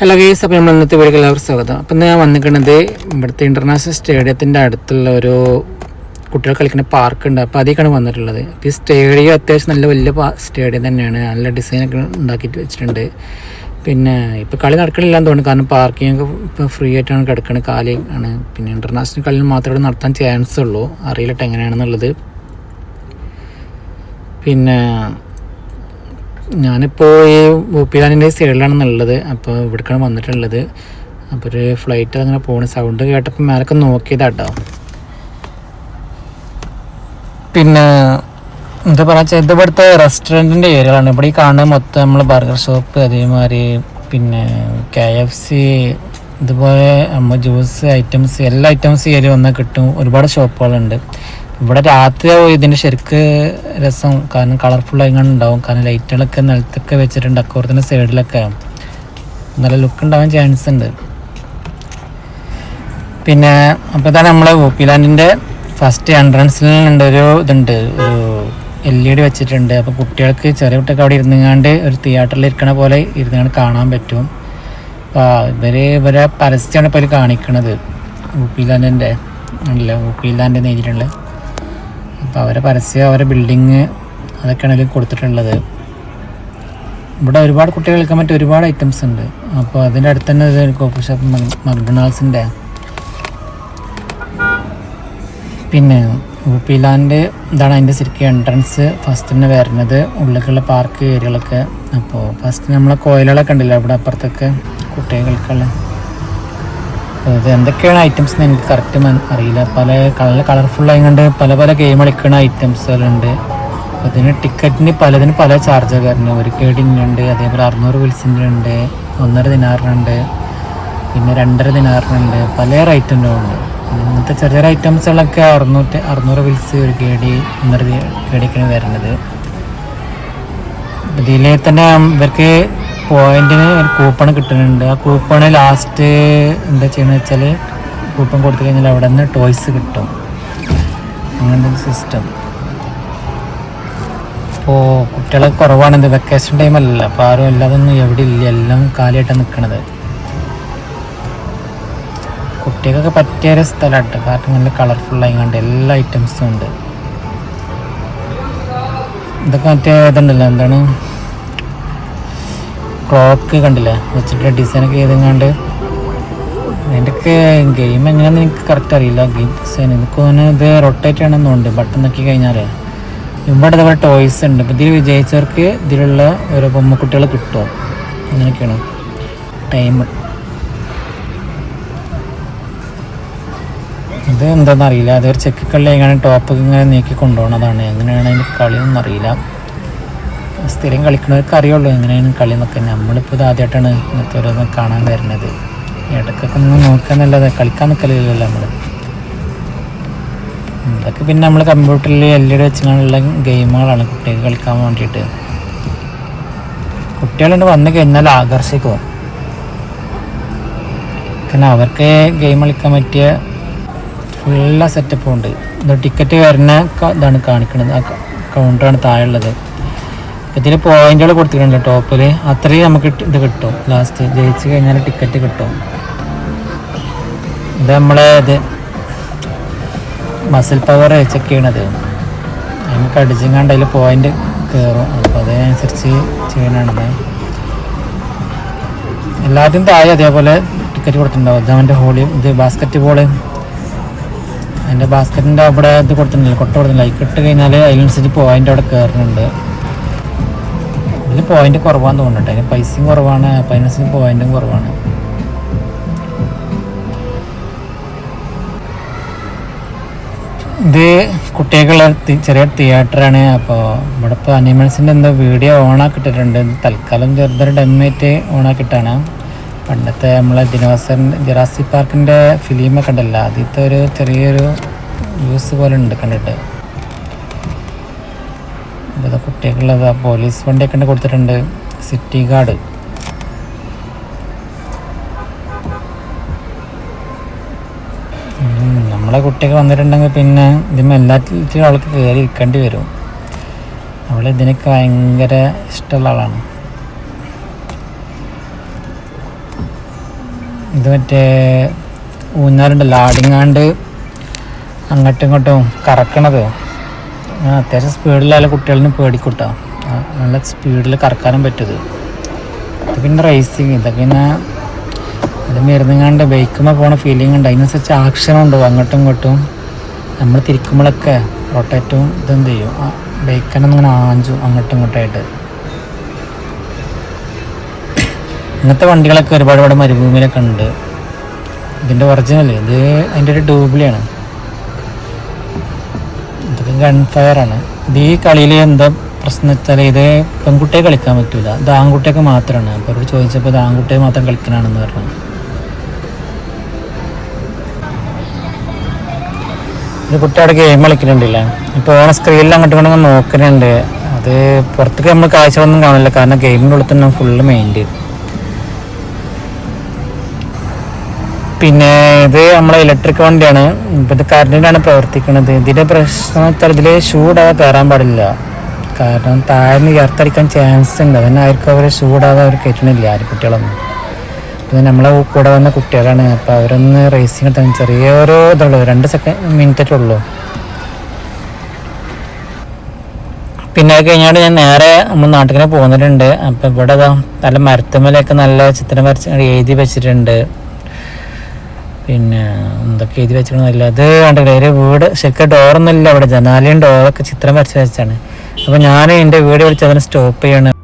Hello guys അപ്പോൾ നമ്മൾ ഇന്നത്തെ വീഡിയോ എല്ലാവർക്കും സ്വാഗതം. അപ്പം ഞാൻ വന്നിരിക്കുന്നത് ഇവിടുത്തെ ഇന്റർനാഷണൽ സ്റ്റേഡിയത്തിന്റെ അടുത്തുള്ള ഒരു കുട്ടികൾ കളിക്കുന്ന പാർക്ക് ഉണ്ട്. അപ്പോൾ അതിലേക്കാണ് വന്നിട്ടുള്ളത്. അപ്പോൾ ഈ സ്റ്റേഡിയം അത്യാവശ്യം നല്ല വലിയ സ്റ്റേഡിയം തന്നെയാണ്. നല്ല ഡിസൈനൊക്കെ ഉണ്ടാക്കിയിട്ട് വെച്ചിട്ടുണ്ട്. പിന്നെ ഇപ്പോൾ കളി നടക്കണില്ലാന്ന് തോന്നുന്നു. കാരണം പാർക്കിംഗ് ഒക്കെ ഇപ്പോൾ ഫ്രീ ആയിട്ടാണ് കിടക്കുന്നത് കാലി ആണ്. പിന്നെ ഇന്റർനാഷണൽ കളിയിൽ മാത്രമേ നടത്താൻ ചാൻസ് ഉള്ളൂ. അറിയില്ലട്ടെ എങ്ങനെയാണെന്നുള്ളത്. പിന്നെ ഞാനിപ്പോൾ ഈ ഊപ്പിലാനിന്റെ സൈഡിലാണെന്നുള്ളത് അപ്പോൾ ഇവിടേക്കാണ് വന്നിട്ടുള്ളത്. അപ്പോൾ ഒരു ഫ്ലൈറ്റ് അങ്ങനെ പോണ. സൗണ്ട് കേട്ടപ്പോൾ മേലൊക്കെ നോക്കിയതാട്ടോ. പിന്നെ എന്താ പറയുക ഇത് ഇവിടുത്തെ റെസ്റ്റോറന്റിന്റെ ഏരിയകളാണ്. ഇവിടെ ഈ കാണുന്നത് മൊത്തം നമ്മൾ ബർഗർ ഷോപ്പ് അതേമാതിരി പിന്നെ കെ എഫ് സി ഇതുപോലെ നമ്മൾ ജ്യൂസ് ഐറ്റംസ് എല്ലാ ഐറ്റംസ് ഏരിയ വന്നാൽ കിട്ടും. ഒരുപാട് ഷോപ്പുകളുണ്ട് ഇവിടെ രാത്രി ഇതിന്റെ ശരിക്ക് രസം. കാരണം കളർഫുൾ എങ്ങനെ ഉണ്ടാവും. കാരണം ലൈറ്റുകളൊക്കെ നിലത്തൊക്കെ വെച്ചിട്ടുണ്ട്. അക്കോറത്തിന്റെ സൈഡിലൊക്കെ നല്ല ലുക്ക് ഉണ്ടാവാൻ ചാൻസ് ഉണ്ട്. പിന്നെ അപ്പോൾ തന്നെ നമ്മളെ ഊപ്പിലാൻഡിന്റെ ഫസ്റ്റ് എൻട്രൻസിൽ ഉണ്ട് ഒരു ഇതുണ്ട്. ഒരു എൽ ഇ ഡി വെച്ചിട്ടുണ്ട്. അപ്പോൾ കുട്ടികൾക്ക് ചെറിയ കുട്ടികൾക്ക് അവിടെ ഇരുന്നുങ്ങാണ്ട് ഒരു തിയേറ്ററിൽ ഇരിക്കണ പോലെ ഇരുന്നുകൊണ്ട് കാണാൻ പറ്റും. അപ്പോൾ ഇവർ ഇവരെ പരസ്യമാണ് ഇപ്പോൾ കാണിക്കണത്. ഊപ്പിലാൻഡിന്റെ അല്ല ഊപ്പിലാൻഡ് എഴുതിയിട്ടുള്ളത്. അപ്പോൾ അവരെ പരസ്യം അവരെ ബിൽഡിങ് അതൊക്കെയാണ് കൊടുത്തിട്ടുള്ളത്. ഇവിടെ ഒരുപാട് കുട്ടികൾ കളിക്കാൻ പറ്റിയ ഒരുപാട് ഐറ്റംസ് ഉണ്ട്. അപ്പോൾ അതിന്റെ അടുത്ത് തന്നെ ഒരു കോഫി ഷോപ്പ് മക്ഡൊണാൾഡ്സിന്റെ പിന്നെ ഊപ്പിലാന്റെ ഇതാണ് അതിന്റെ ശരിക്കും എൻട്രൻസ് ഫസ്റ്റ് തന്നെ വരുന്നത് ഉള്ളിലേക്കുള്ള പാർക്ക് ഏരിയകളൊക്കെ. അപ്പോൾ ഫസ്റ്റ് നമ്മളെ കോയിലുകളൊക്കെ ഉണ്ടല്ലോ ഇവിടെ അപ്പുറത്തൊക്കെ കുട്ടികൾക്കുള്ള ഇത് എന്തൊക്കെയാണ് ഐറ്റംസ് എന്ന് എനിക്ക് കറക്റ്റ് അറിയില്ല. പല കളർ കളർഫുൾ ആയതുകൊണ്ട് പല പല ഗെയിം കളിക്കുന്ന ഐറ്റംസുകളുണ്ട് അതിന് ടിക്കറ്റിന് പലതിന് പല ചാർജ് വരുന്നത് ഒരു കേടിനുണ്ട് അതേപോലെ അറുന്നൂറ് വിൽസിന്റെ ഒന്നര ദിനാറിനുണ്ട് പിന്നെ രണ്ടര ദിനാറിനുണ്ട് പല റേറ്റിന്റെ ഉണ്ട് ഇങ്ങനത്തെ ചെറിയ ചെറിയ ഐറ്റംസുകളൊക്കെ അറുന്നൂറ്റി അറുന്നൂറ് വിൽസ് ഒരു കേടി ഒന്നര കേടിക്കാണ് വരുന്നത്. ഇതിലെ തന്നെ ഇവർക്ക് പോയിന്റിന് ഒരു കൂപ്പൺ കിട്ടുന്നുണ്ട്. ആ കൂപ്പണ് ലാസ്റ്റ് എന്താ ചെയ്യണമെന്ന് വെച്ചാൽ കൂപ്പൺ കൊടുത്തു കഴിഞ്ഞാൽ അവിടെ നിന്ന് ടോയ്സ് കിട്ടും. അങ്ങനത്തെ സിസ്റ്റം അപ്പോൾ കുട്ടികളെ കുറവാണ് ഇത് വെക്കേഷൻ ടൈം അല്ല അപ്പോൾ ആരും അല്ലാതൊന്നും എവിടെ ഇല്ല. എല്ലാം കാലിയായിട്ടാണ് നിൽക്കണത് കുട്ടികൾക്കൊക്കെ പറ്റിയ ഒരു സ്ഥലമായിട്ട് കാരണം നല്ല കളർഫുൾ കണ്ട് എല്ലാ ഐറ്റംസും ഉണ്ട്. ഇതൊക്കെ മറ്റേ ഇതുണ്ടല്ലോ. എന്താണ്? ക്ലോക്ക് കണ്ടില്ലേ? വെച്ചിട്ട് ഡിസൈനൊക്കെ ചെയ്തെങ്ങാണ്ട്. അതിന്റെയൊക്കെ ഗെയിം എങ്ങനെയാണെന്ന് എനിക്ക് കറക്റ്റ് അറിയില്ല. ഗെയിം ഡിസൈൻ എനിക്ക് തോന്നുന്നു ഇത് റൊട്ടേറ്റ് ചെയ്യണമെന്നുണ്ട് ബട്ടൺ നോക്കി കഴിഞ്ഞാൽ ഇവിടെ ഇതുപോലെ ടോയ്സ് ഉണ്ട്. അപ്പോൾ ഇതിൽ വിജയിച്ചവർക്ക് ഇതിലുള്ള ഓരോ ബൊമ്മക്കുട്ടികൾ കിട്ടുമോ അങ്ങനെയൊക്കെയാണ്. ടൈം ഇത് എന്താണെന്ന് അറിയില്ല. അതൊരു ചെക്ക് കളി എങ്ങനെ ടോപ്പ് ഇങ്ങനെ നീക്കി കൊണ്ടുപോകണതാണ് എങ്ങനെയാണ് അതിന്റെ കളിയൊന്നും അറിയില്ല. സ്ഥിരം കളിക്കുന്നവർക്ക് അറിയുള്ളൂ. എങ്ങനെയാണ് കളി എന്നൊക്കെ. നമ്മളിപ്പോൾ ഇത് ആദ്യമായിട്ടാണ് ഇങ്ങനത്തെ ഓരോന്ന് കാണാൻ വരുന്നത്. ഇടയ്ക്കൊക്കെ ഒന്ന് നോക്കാന്നല്ലാതെ കളിക്കാൻ നിൽക്കലില്ലല്ലോ നമ്മൾ ഇതൊക്കെ പിന്നെ നമ്മൾ കമ്പ്യൂട്ടറിൽ എൽ ഇ ഡി വെച്ചുകൊണ്ടുള്ള ഗെയിമുകളാണ് കുട്ടികൾക്ക് കളിക്കാൻ വേണ്ടിയിട്ട്. കുട്ടികളുണ്ട് വന്നു കഴിഞ്ഞാൽ ആകർഷിക്കും. കാരണം അവർക്ക് ഗെയിം കളിക്കാൻ പറ്റിയ ഫുള്ള സെറ്റപ്പും ഉണ്ട്. ടിക്കറ്റ് വരുന്ന ഇതാണ് കാണിക്കുന്നത് ആ കൗണ്ടറാണ് താഴെയുള്ളത്. ഇതിൽ പോയിന്റുകൾ കൊടുത്തിട്ടുണ്ട് ടോപ്പിൽ അത്രയും നമുക്ക് ഇത് കിട്ടും. ലാസ്റ്റ് ജയിച്ചു കഴിഞ്ഞാൽ ടിക്കറ്റ് കിട്ടും. ഇത് നമ്മളെ ഇത് മസിൽ പവർ ചെക്ക് ചെയ്യണത് നമുക്ക് അടിച്ചെങ്ങാണ്ട് അതിൽ പോയിന്റ് കയറും അപ്പോൾ അതിനനുസരിച്ച് ചെയ്യണത് എല്ലാവരും താഴെ അതേപോലെ ടിക്കറ്റ് കൊടുത്തിട്ടുണ്ടാവും. ഇതവന്റെ ഹോളി ഇത് ബാസ്ക്കറ്റ് ബോൾ അതിന്റെ ബാസ്ക്കറ്റിന്റെ അവിടെ ഇത് കൊടുത്തിട്ടുണ്ടല്ലോ. കൊട്ട കൊടുത്തിട്ടില്ല ഇട്ട് കഴിഞ്ഞാൽ അതിനനുസരിച്ച് പോയിന്റ് അവിടെ കയറുന്നുണ്ട് ഇതിൽ പോയിന്റ് കുറവാന്ന് തോന്നുന്നുണ്ട്. അതിന് പൈസയും കുറവാണ് പൈനസിന് പോയിന്റും കുറവാണ്. ഇത് കുട്ടികൾക്കുള്ള ചെറിയ തിയേറ്ററാണ് അപ്പോൾ ഇവിടെ ഇപ്പോൾ അനിമൽസിന്റെ എന്തോ വീഡിയോ ഓണാക്കിയിട്ടിട്ടുണ്ട് തൽക്കാലം ചെറുതൊരു ഡെമ്മേറ്റ് ഓണാക്കിയിട്ടാണ് പണ്ടത്തെ നമ്മളെ ദിനോസർ ജറാസി പാർക്കിന്റെ ഫിലിമൊക്കെ ഉണ്ടല്ലോ ആദ്യത്തെ ഒരു ചെറിയൊരു യൂസ് പോലെ ഉണ്ട് കണ്ടിട്ട്. ഇത് കുട്ടികളുള്ളത് പോലീസ് വണ്ടിയൊക്കെ ഉണ്ട് കൊടുത്തിട്ടുണ്ട്. City guard. നമ്മളെ കുട്ടികൾ വന്നിട്ടുണ്ടെങ്കിൽ പിന്നെ ഇതിന്മേൽ എല്ലാറ്റിലും അവൾക്ക് കയറി ഇരിക്കേണ്ടി വരും. അവൾ ഇതിനൊക്കെ ഭയങ്കര ഇഷ്ടമുള്ള ആളാണ്. ഇത് മറ്റേ ഊഞ്ഞാലുണ്ടല്ലോ ആടിങ്ങാണ്ട് അങ്ങോട്ടും ഇങ്ങോട്ടും കറക്കണത്. അത്യാവശ്യം സ്പീഡിലല്ല കുട്ടികളിന് പേടിക്കൂട്ടോ. നല്ല സ്പീഡിൽ കറക്കാനും പറ്റുന്നത് ഇത്. പിന്നെ റേസിങ് ഇതൊക്കെ പിന്നെ അത് മരുന്നുകാണ്ട് ബൈക്കുമ്പോൾ പോണ ഫീലിംഗ് ഉണ്ട്. അതിനനുസരിച്ച് ആക്ഷൻ ഉണ്ടാവും അങ്ങോട്ടും ഇങ്ങോട്ടും നമ്മൾ തിരിക്കുമ്പോഴൊക്കെ റൊട്ടേറ്റും ഇതെന്ത് ചെയ്യും. ബൈക്കന്നെ ഇങ്ങനെ ആഞ്ചും അങ്ങോട്ടും ഇങ്ങോട്ടായിട്ട് ഇങ്ങനത്തെ വണ്ടികളൊക്കെ ഒരുപാട് ഇവിടെ മരുഭൂമിയിലൊക്കെ ഉണ്ട്. ഇതിന്റെ ഒറിജിനൽ ഇത് അതിന്റെ ഒരു ഡൂബിളിയാണ് ഗൺ ഫയറാണ് ഇത് ഈ കളിയിൽ എന്താ പ്രശ്നം വെച്ചാൽ ഇത് പെൺകുട്ടിയെ കളിക്കാൻ പറ്റൂല. ഇത് ആൺകുട്ടിയൊക്കെ മാത്രമാണ് അപ്പോൾ അവരോട് ചോദിച്ചപ്പോൾ ഇത് ആൺകുട്ടിയെ മാത്രം കളിക്കണാണെന്ന് പറഞ്ഞു. ഒരു കുട്ടി അവിടെ ഗെയിം കളിക്കുന്നുണ്ടല്ലേ ഇപ്പോൾ ഓണ സ്ക്രീനിൽ അങ്ങോട്ട് ഇങ്ങോട്ടും നോക്കുന്നുണ്ട് അത് പുറത്തേക്ക് നമ്മൾ കാഴ്ചകളൊന്നും കാണില്ല. കാരണം ഗെയിമിനുള്ളിൽ തന്നെ ഫുള്ള് മെയിന്റ് പിന്നെ ഇത് നമ്മളെ ഇലക്ട്രിക് വണ്ടിയാണ്. ഇപ്പം ഇത് കറണ്ടിനാണ് പ്രവർത്തിക്കുന്നത് ഇതിന്റെ പ്രശ്നം വെച്ചാൽ ഇതിൽ ഷൂടാതെ കയറാൻ പാടില്ല. കാരണം താഴ്ന്ന് ചേർത്തടിക്കാൻ ചാൻസ് ഉണ്ട്. അതന്നെ ആർക്കും അവർ ഷൂടാതെ അവർ കയറ്റണില്ല ആര് കുട്ടികളൊന്നും. പിന്നെ നമ്മളെ കൂടെ വന്ന കുട്ടികളാണ്. അപ്പോൾ അവരൊന്ന് റേസിങ് ചെറിയ ഓരോ ഇതുള്ളൂ. രണ്ട് സെക്കൻഡ് മിനിറ്റേ ഉള്ളൂ പിന്നെ അത് കഴിഞ്ഞാൽ ഞാൻ നേരെ നമ്മൾ നാട്ടിലേക്ക് പോകുന്നുണ്ട് അപ്പോൾ ഇവിടെ നല്ല മരത്തുമ്മലൊക്കെ നല്ല ചിത്രം വരച്ച് എഴുതി വെച്ചിട്ടുണ്ട്. പിന്നെ എന്തൊക്കെ എഴുതി വെച്ചിരുന്നില്ല അത് കണ്ടിട്ട് വീട് ശരിക്കും ഡോറൊന്നും ഇല്ല അവിടെ. ജനാലയും ഡോറൊക്കെ ചിത്രം വരച്ച് വെച്ചാണ് അപ്പോൾ ഞാൻ എന്റെ വീട് വിളിച്ച് അതിനെ സ്റ്റോപ്പ് ചെയ്യണം.